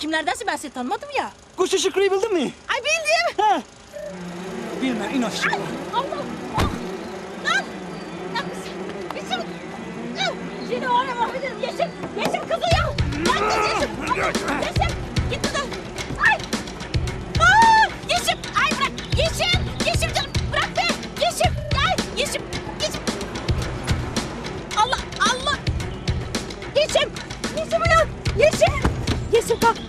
kimlerdensin ben seni tanımadım ya. Kuş Şükrü'yü bildin mi? Ay bildim. Ha. Bilme in aşağı. Allah. Ah. Lan. Lan kızım. Kızım. Lan. Seni var ya mahvederim. Yeşim. Yeşim kızı ya. Lan kız Yeşim. Allah. Yeşim. Git buradan. Ay. Aa. Yeşim. Ay bırak. Yeşim. Yeşim canım. Bırak be. Yeşim. Ay. Yeşim. Yeşim. Allah. Allah. Yeşim. Yeşim uyan. Yeşim. Yeşim kalk.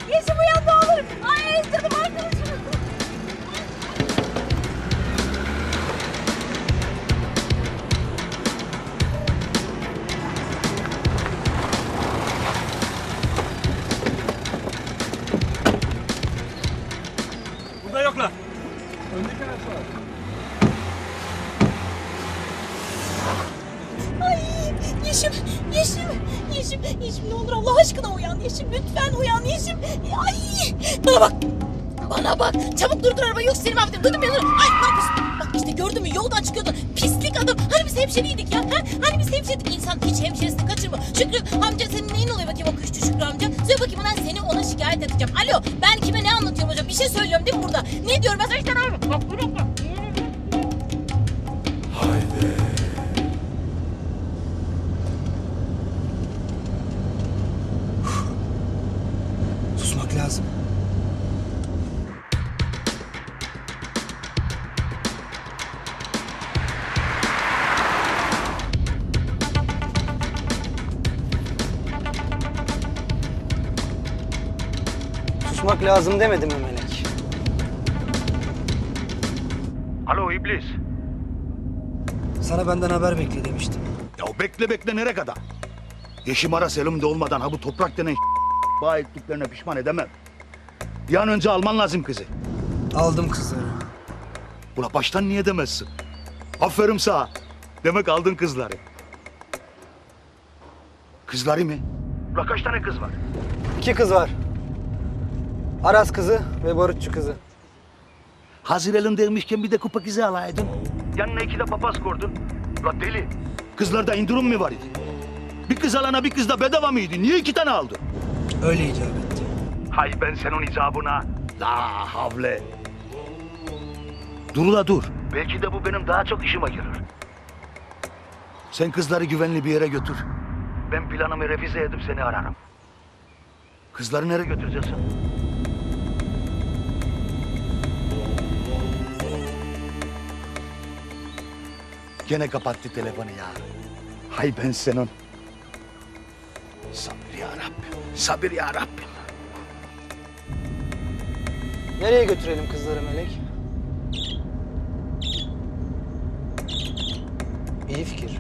Susmak lazım demedim mi Melek? Alo iblis. Sana benden haber bekle demiştim. Ya bekle bekle nereye kadar? Yeşim ara Selim de olmadan ha bu toprak denen bağ ettiklerine pişman edemem. Bir an önce alman lazım kızı. Aldım kızları. Ula baştan niye demezsin? Aferin sana. Demek aldın kızları. Kızları mı? Ula kaç tane kız var? İki kız var. Aras kızı ve Barutçu kızı. Hazır elindeymişken bir de kupa kızı alaydın. Yanına iki de papaz kordun. Ula deli. Kızlarda indirim mi var idi? Bir kız alana bir kız da bedava mıydı? Niye iki tane aldın? Öyle icap etti. Hay ben senin icabına. La havle. Dur ula dur. Belki de bu benim daha çok işime gelir. Sen kızları güvenli bir yere götür. Ben planımı revize edip seni ararım. Kızları nereye götüreceksin? Gene kapattı telefonu ya. Hay ben senin. Sabır ya Rabbim. Sabır ya Rabbim. Nereye götürelim kızları Melek? İyi fikir.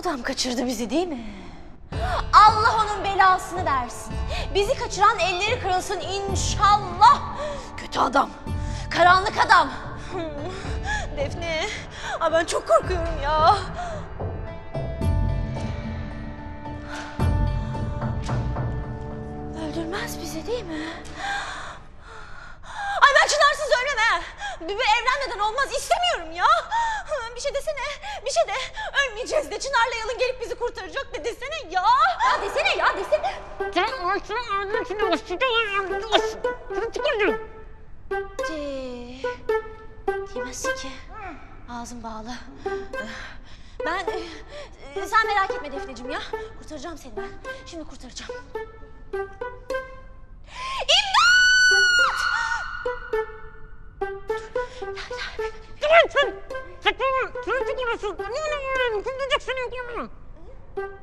adam kaçırdı bizi değil mi? Allah onun belasını versin. Bizi kaçıran elleri kırılsın inşallah. Kötü adam, karanlık adam. Defne, Ay ben çok korkuyorum ya. Öldürmez bizi değil mi? Ay ben Çınar'sız ölmem. Bir, bir evlenmeden olmaz istemiyorum ya. Bir şey desene. Bir şey de. Ölmeyeceğiz de Çınar'la Yalın gelip bizi kurtaracak de desene ya. Ya desene ya desene. De. Diyemezsin ki. Ağzım bağlı. Ben... e, Sen merak etme Defneciğim ya. Kurtaracağım seni ben. Şimdi kurtaracağım. İmdat! Tamam sen. Saçmalama. Sen çok uğraşıyorsun. Ne ne ne? Kurtulacak seni yok mu?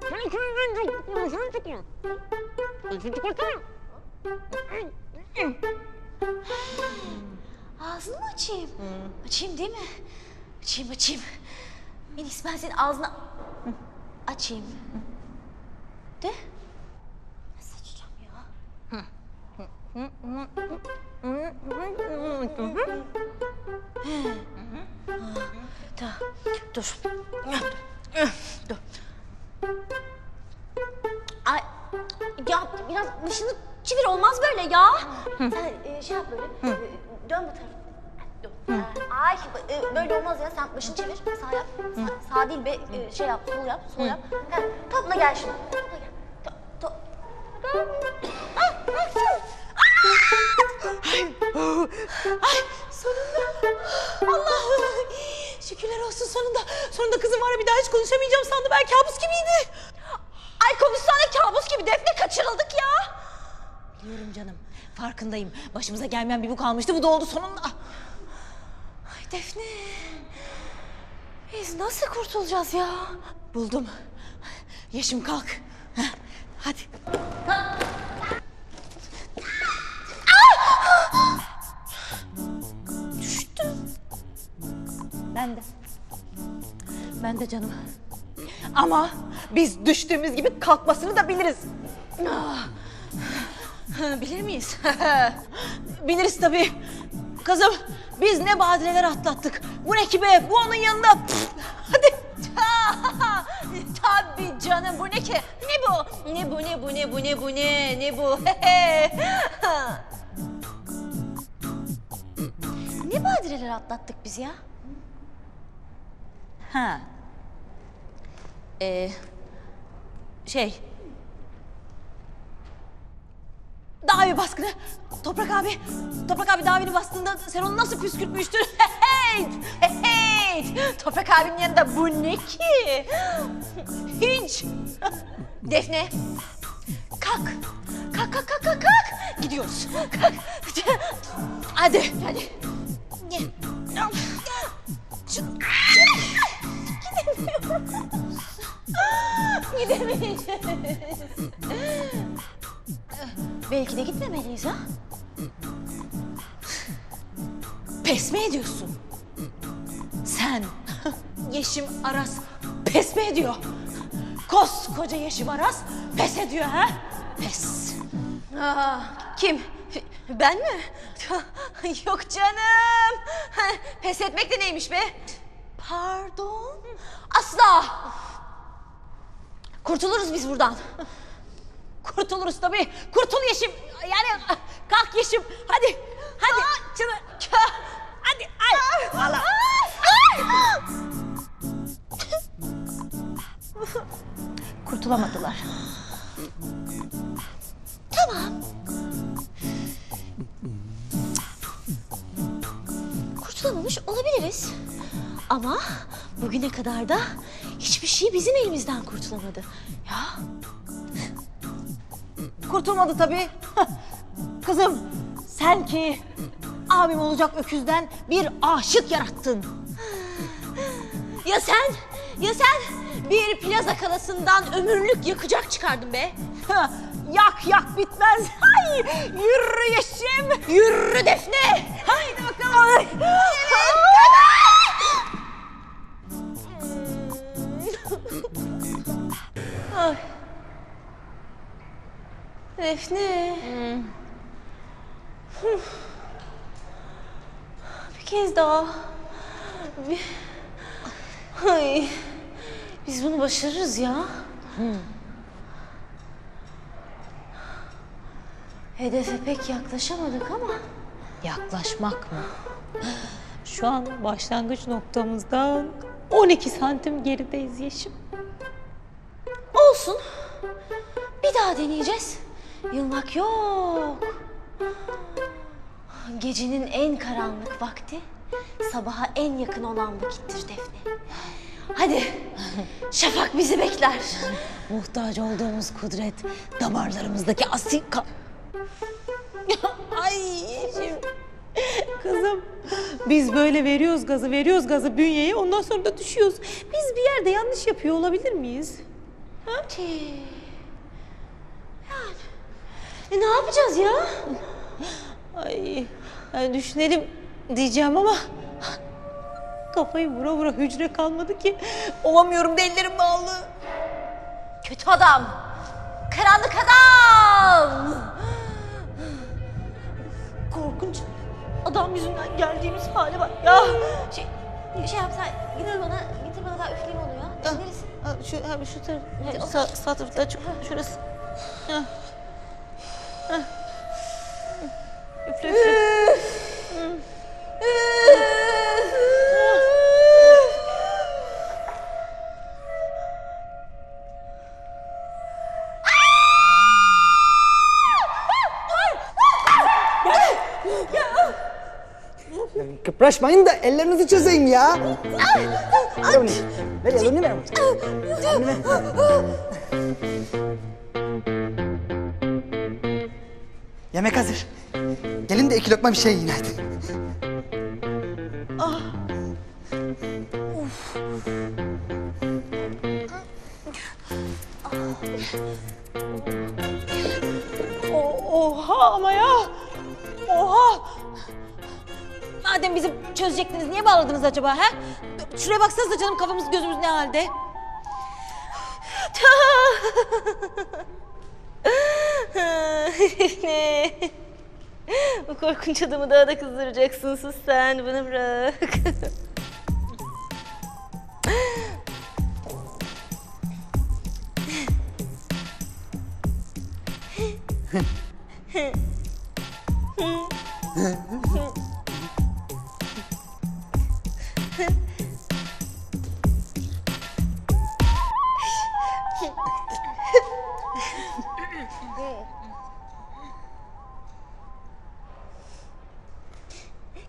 Sen ikimizden çok uğraşıyorsun. Çok uğraşıyorsun. Sen olsana. Ağzını mı açayım? Açayım değil mi? Açayım açayım. En iyisi ben senin ağzını açayım. De. Nasıl açacağım ya? Tamam. Dur. Dur. Ay, ya biraz başını çevir olmaz böyle ya. Sen e, şey yap böyle. e, Dön bu tarafa. Dön. Ay e, böyle olmaz ya. Sen başını çevir. Sağ yap. Sağ, sağ değil be. e, Şey yap. Sol yap. Sol yap. Ha, topla gel şimdi. Topla gel. To, to. Ah, ah, ah. Ay sonunda. Allah. Şükürler olsun sonunda. Sonunda kızım var ya bir daha hiç konuşamayacağım sandım. Ben kabus gibiydi. Ay konuşsana kabus gibi. Defne kaçırıldık ya. Biliyorum canım. Farkındayım. Başımıza gelmeyen bir bu kalmıştı. Bu da oldu sonunda. Ay Defne. Biz nasıl kurtulacağız ya? Buldum. Yeşim kalk. Heh, Hadi. Ben de. Ben de canım. Ama biz düştüğümüz gibi kalkmasını da biliriz. Ah. Bilir miyiz? Biliriz tabii. Kızım biz ne badireler atlattık. Bu ne ki be? Bu onun yanında. Hadi. tabii canım bu ne ki? Ne bu? Ne bu ne bu ne bu ne bu ne ne bu? Ne badireler atlattık biz ya? Ha. Ee, şey. Dağ evi baskını. Toprak abi. Toprak abi dağ evini bastığında sen onu nasıl püskürtmüştün? Hey! Hey! Toprak abinin yanında bu ne ki? Hiç. Defne. Kalk. Kalk kalk kalk kalk kalk. Gidiyoruz. Kalk. Hadi. Hadi. Gel. Gidemeyeceğiz. Belki de gitmemeliyiz ha? Pes mi ediyorsun? Sen Yeşim Aras pes mi ediyor? Koskoca Yeşim Aras pes ediyor ha? Pes. Aa, kim? Ben mi? Yok canım. Pes etmek de neymiş be? Pardon? Asla. Kurtuluruz biz buradan. Kurtuluruz tabii. Kurtul Yeşim. Yani kalk Yeşim. Hadi. Hadi. Çınar. Hadi. Ay. Allah. Kurtulamadılar. Kurtulamamış olabiliriz. Ama bugüne kadar da hiçbir şey bizim elimizden kurtulamadı. Ya Kurtulmadı tabii. Kızım sen ki abim olacak öküzden bir aşık yarattın. Ya sen? Ya sen? Bir plaza kalasından ömürlük yakacak çıkardın be. yak yak bitmez. Ay, yürü Yeşim. Yürü Defne. Hedefe pek yaklaşamadık ama. Yaklaşmak mı? Şu an başlangıç noktamızdan 12 santim gerideyiz Yeşim. Olsun. Bir daha deneyeceğiz. Yılmak yok. Gecenin en karanlık vakti sabaha en yakın olan vakittir Defne. Hadi şafak bizi bekler. Muhtaç olduğumuz kudret damarlarımızdaki asil kan... Ay Yeşim. Kızım biz böyle veriyoruz gazı veriyoruz gazı bünyeye ondan sonra da düşüyoruz. Biz bir yerde yanlış yapıyor olabilir miyiz? Tüh. Yani. E ne yapacağız ya? Ay yani düşünelim diyeceğim ama kafayı vura vura hücre kalmadı ki. Olamıyorum da ellerim bağlı. Kötü adam. Karanlık adam. Korkunç adam yüzünden geldiğimiz hale bak ya. Şey, şey yapsan getir bana, getir bana daha üfleyeyim onu ya. Neresi? Ha, Şu, ha, şu taraf, o sağ, sağ tarafta çık, şurası. Ha. Ha. Üfle üfle. Kıpraşmayın da ellerinizi çözeyim ya. Ver onu. Ver elini ver. Ver. Yemek hazır. Gelin de iki lokma bir şey yiyin hadi. O- Oha ama ya. Oha. Madem bizi çözecektiniz niye bağladınız acaba ha? Şuraya baksanıza canım kafamız gözümüz ne halde? ne? Bu korkunç adamı daha da kızdıracaksın. Sus sen bana bırak.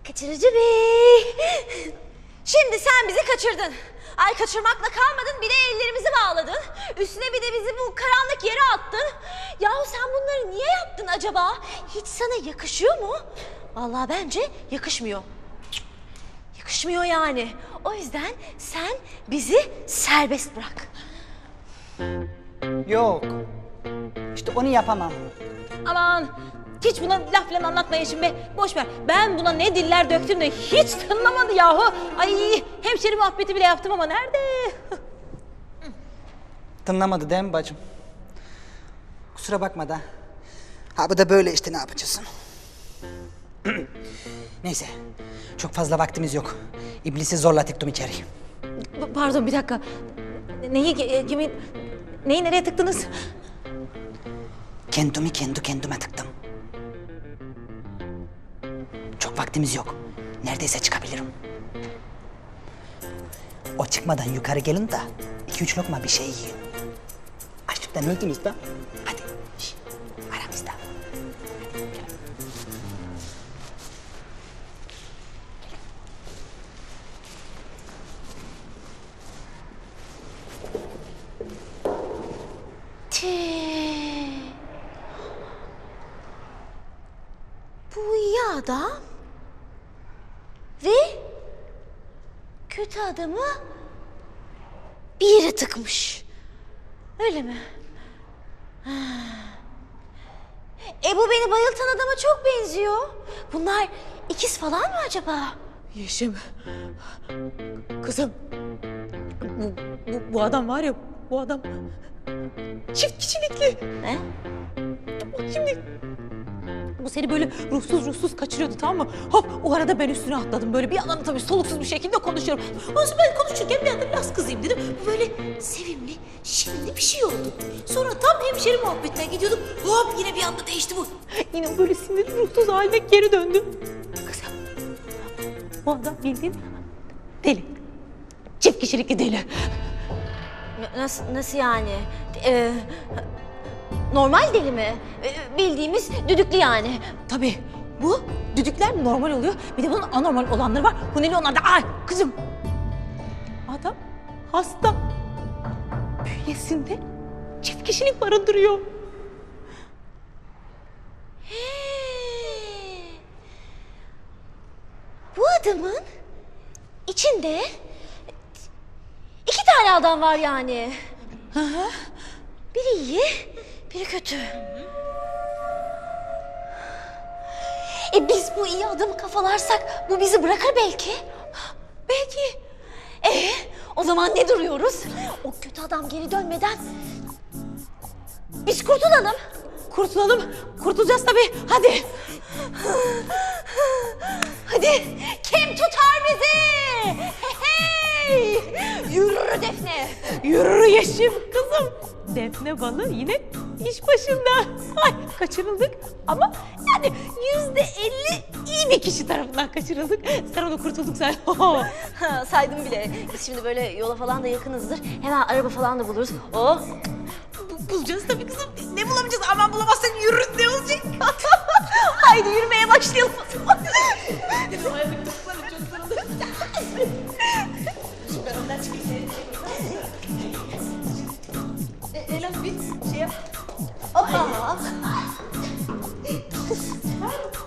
Kaçırıcı bey. Şimdi sen bizi kaçırdın. Ay kaçırmakla kalmadın bir de ellerimizi bağladın. Üstüne bir de bizi bu karanlık yere attın. Yahu sen bunları niye yaptın acaba? Hiç sana yakışıyor mu? Vallahi bence yakışmıyor. Yakışmıyor yani. O yüzden sen bizi serbest bırak. Yok. İşte onu yapamam. Aman hiç buna laf falan anlatmayın şimdi. Boş ver. Ben buna ne diller döktüm de hiç tınlamadı yahu. Ay hemşeri muhabbeti bile yaptım ama nerede? Tınlamadı değil mi bacım? Kusura bakma da. Ha bu da böyle işte ne yapacaksın? Neyse. Çok fazla vaktimiz yok. İblisi zorla tıktım içeri. P- Pardon bir dakika. Neyi e, kimin neyi nereye tıktınız? Kendimi kendi kendime tıktım. Çok vaktimiz yok. Neredeyse çıkabilirim. O çıkmadan yukarı gelin de iki üç lokma bir şey yiyin. Açlıktan öldünüz de. Hadi. şş, adamı bir yere tıkmış. Öyle mi? Ha. E bu beni bayıltan adama çok benziyor. Bunlar ikiz falan mı acaba? Yeşim. Kızım. Bu, bu, bu adam var ya bu adam çift kişilikli. Ne? Şimdi bu seni böyle ruhsuz ruhsuz kaçırıyordu tamam mı? Hop o arada ben üstüne atladım böyle bir yandan tabii soluksuz bir şekilde konuşuyorum. Ondan sonra ben konuşurken bir anda biraz kızayım dedim. Böyle sevimli, şirinli bir şey oldu. Sonra tam hemşeri muhabbetine gidiyorduk. Hop yine bir anda değişti bu. Yine böyle sinirli ruhsuz haline geri döndü. Kızım Bu adam bildiğin deli. Çift kişilikli deli. Nasıl, nasıl yani? Ee, normal deli mi? Ee, Bildiğimiz düdüklü yani. Tabii bu düdükler normal oluyor. Bir de bunun anormal olanları var. Bu neli onlar da ay kızım. Adam hasta. Bünyesinde çift kişilik barındırıyor. Bu adamın içinde iki tane adam var yani. Biri iyi, biri kötü. E biz bu iyi adamı kafalarsak bu bizi bırakır belki. Belki. E o zaman ne duruyoruz? O kötü adam geri dönmeden biz kurtulalım. Kurtulalım. Kurtulacağız tabii. Hadi. Hadi kim tutar bizi? Hey, hey! Yürü Defne. Yürü Yeşim kızım. Defne balı yine iş başında. Ay kaçırıldık ama yani yüzde elli iyi bir kişi tarafından kaçırıldık. Sen onu kurtulduk sen. Ha, saydım bile. Biz şimdi böyle yola falan da yakınızdır. Hemen araba falan da buluruz. Oh. Bu- Bulacağız tabii kızım. Ne bulamayacağız? Aman bulamazsak yürürüz ne olacak? Haydi yürümeye başlayalım. Hoppa.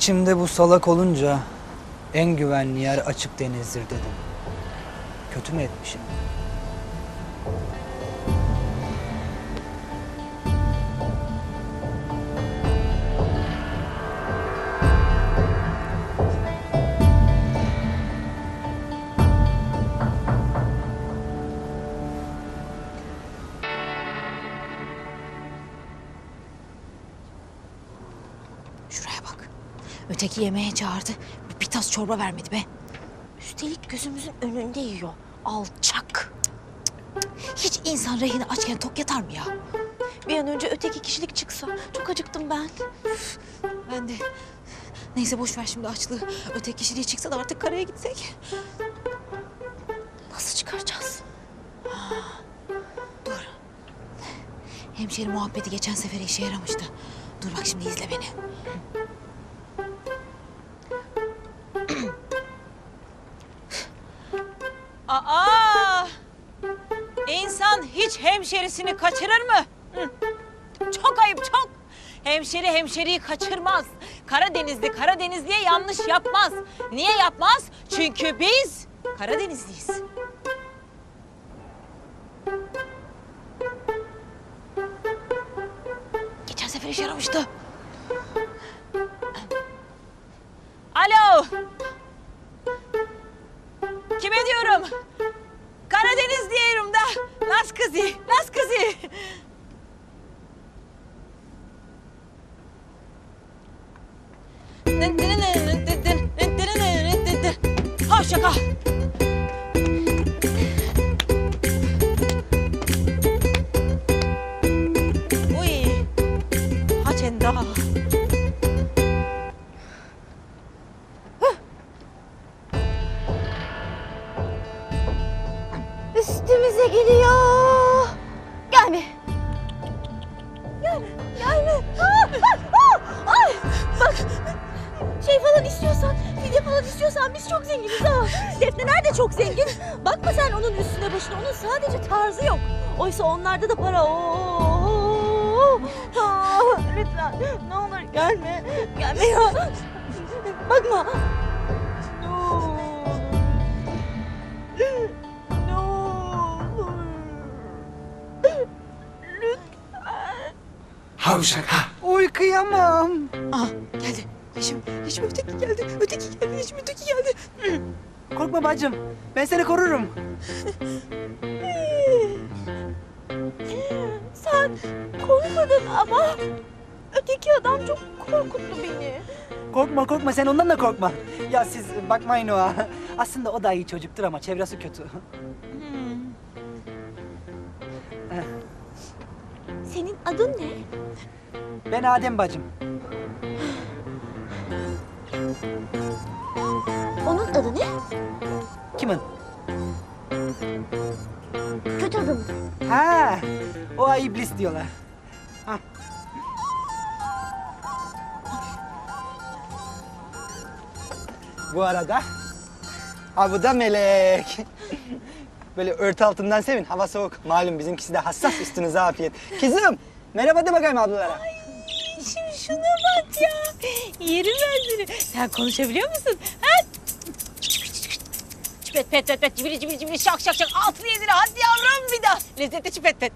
İçimde bu salak olunca en güvenli yer açık denizdir dedim. Kötü mü etmişim? Öteki yemeğe çağırdı. Bir tas çorba vermedi be. Üstelik gözümüzün önünde yiyor. Alçak. Hiç insan rehine açken tok yatar mı ya? Bir an önce öteki kişilik çıksa. Çok acıktım ben. Ben de. Neyse boş ver şimdi açlığı. Öteki kişiliği çıksa da artık karaya gitsek. Nasıl çıkaracağız? Dur. Hemşeri muhabbeti geçen sefer işe yaramıştı. Dur bak şimdi izle beni. Hemşerisini kaçırır mı? Çok ayıp çok. Hemşeri hemşeriyi kaçırmaz. Karadenizli Karadenizliye yanlış yapmaz. Niye yapmaz? Çünkü biz Karadenizliyiz. Geçen sefer işe yaramıştı. Gelme. Gelme. Aa, aa, aa. Ay, bak. Şey falan istiyorsan, fidye falan istiyorsan biz çok zenginiz ha. Defne nerede çok zengin? Bakma sen onun üstüne başına. Onun sadece tarzı yok. Oysa onlarda da para. Oo. Aa, lütfen ne olur gelme. Gelme ya. Bakma. Oy kıyamam. Aa geldi. Yeşim, Yeşim öteki geldi. Öteki geldi. Yeşim öteki geldi. Korkma bacım. Ben seni korurum. Sen korkmadın ama öteki adam çok korkuttu beni. Korkma korkma sen ondan da korkma. Ya siz bakmayın o. Aslında o da iyi çocuktur ama çevresi kötü. Senin adın ne? Ben Adem bacım. Onun adı ne? Kimin? Kötü adım. Ha, o iblis diyorlar. Ha. Bu arada, ha bu da melek. Böyle örtü altından sevin, hava soğuk. Malum bizimkisi de hassas, üstünüze afiyet. Kızım, merhaba de bakayım ablalara. Şuna bak ya. Yerim ben seni. Sen konuşabiliyor musun? Ha? Çipet pet pet pet cibili cibili cibili şak şak şak altını yedire hadi yavrum bir daha. Lezzetli çipet pet.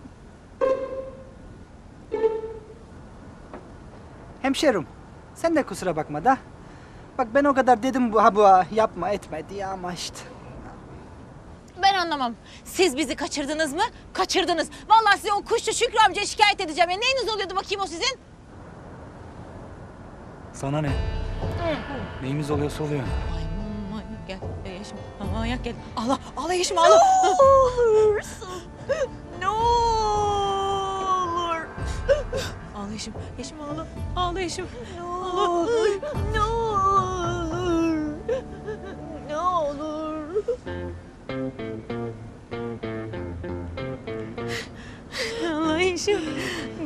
Hemşerim, sen de kusura bakma da. Bak ben o kadar dedim bu ha bu ha, yapma etme diye ama işte. Ben anlamam. Siz bizi kaçırdınız mı? Kaçırdınız. Vallahi size o kuşçu Şükrü amcaya şikayet edeceğim. Ya neyiniz oluyordu bakayım o sizin? Sana ne? Neyimiz oluyorsa oluyor. Ay, gel. Yeşim. Ayak gel. Allah. Allah Yeşim Allah. Olursun. Ne olur. Ağla Yeşim. Yeşim ağla. Ağla Yeşim. Ne olur. Ne olur. Ne olur. Yeşim.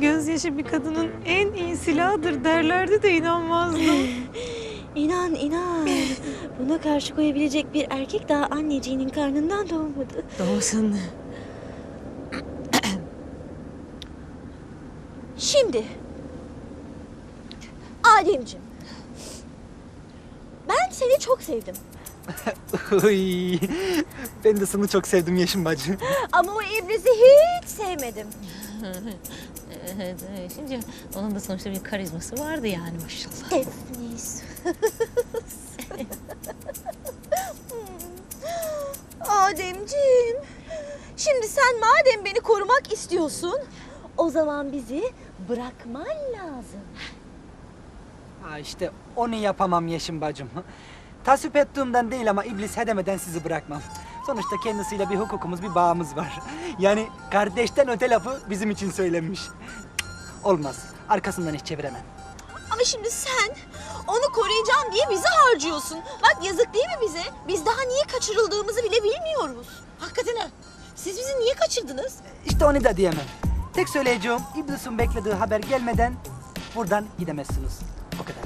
Gözyaşı bir kadının en iyi silahıdır derlerdi de inanmazdım. İnan inan. Buna karşı koyabilecek bir erkek daha anneciğinin karnından doğmadı. Doğsun. Şimdi. Ademciğim. Ben seni çok sevdim. Ben de seni çok sevdim Yeşim bacı. Ama o iblisi hiç sevmedim. Şimdi onun da sonuçta bir karizması vardı yani maşallah. Efnis. Ademciğim. Şimdi sen madem beni korumak istiyorsun, o zaman bizi bırakman lazım. Ha işte onu yapamam Yeşim bacım. Tasvip ettiğimden değil ama iblis hedemeden sizi bırakmam. Sonuçta kendisiyle bir hukukumuz, bir bağımız var. Yani kardeşten öte lafı bizim için söylenmiş. Olmaz. Arkasından hiç çeviremem. Ama şimdi sen onu koruyacağım diye bizi harcıyorsun. Bak yazık değil mi bize? Biz daha niye kaçırıldığımızı bile bilmiyoruz. Hakikaten ha. Siz bizi niye kaçırdınız? İşte onu da diyemem. Tek söyleyeceğim iblisin beklediği haber gelmeden buradan gidemezsiniz. O kadar.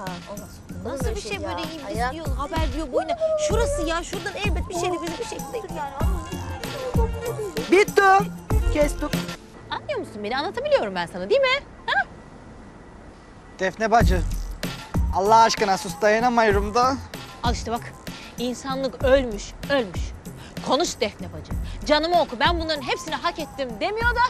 Aa, olmaz. Nasıl bir şey böyle iblis diyor, haber diyor boyuna. Şurası ya, şuradan elbet bir şerefiniz bir şekilde yani. Bitti. Kestik. Anlıyor musun beni? Anlatabiliyorum ben sana değil mi? Ha? Defne bacı. Allah aşkına sus dayanamıyorum da. Al işte bak. İnsanlık ölmüş, ölmüş. Konuş Defne bacı. Canımı oku. Ben bunların hepsini hak ettim demiyor da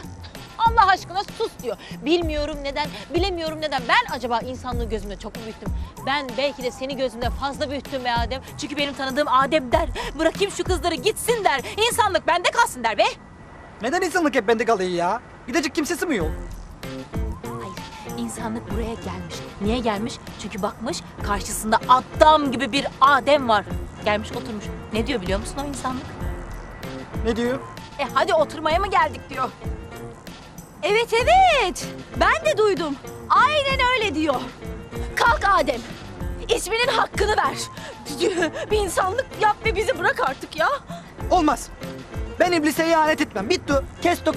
Allah aşkına sus diyor. Bilmiyorum neden, bilemiyorum neden. Ben acaba insanlığı gözümde çok mu büyüttüm? Ben belki de seni gözümde fazla büyüttüm be Adem. Çünkü benim tanıdığım Adem der. Bırakayım şu kızları gitsin der. İnsanlık bende kalsın der be. Neden insanlık hep bende kalıyor ya? Gidecek kimsesi mi yok? İnsanlık buraya gelmiş. Niye gelmiş? Çünkü bakmış karşısında adam gibi bir Adem var. Gelmiş oturmuş. Ne diyor biliyor musun o insanlık? Ne diyor? E hadi oturmaya mı geldik diyor. Evet evet. Ben de duydum. Aynen öyle diyor. Kalk Adem. İsminin hakkını ver. Bir insanlık yap ve bizi bırak artık ya. Olmaz. Ben iblise ihanet etmem. Bitti. Kestik.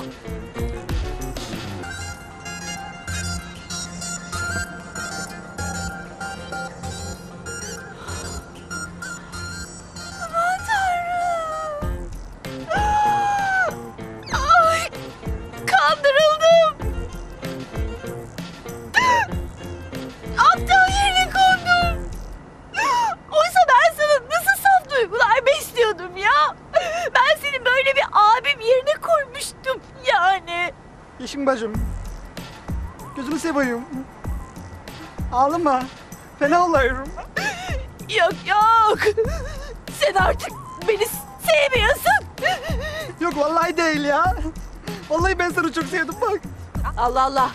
Allah Allah.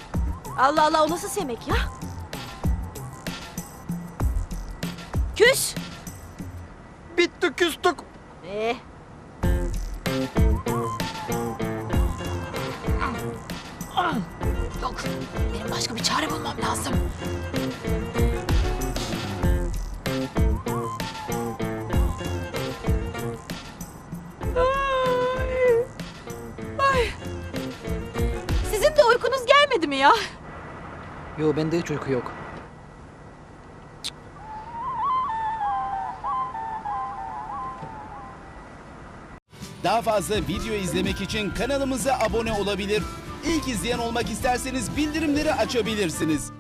Allah Allah o nasıl sevmek ya? Küs. Bitti küstük. Ee, Yok benim başka bir çare bulmam lazım. Ya? Yo bende hiç uyku yok. Daha fazla video izlemek için kanalımıza abone olabilir. İlk izleyen olmak isterseniz bildirimleri açabilirsiniz.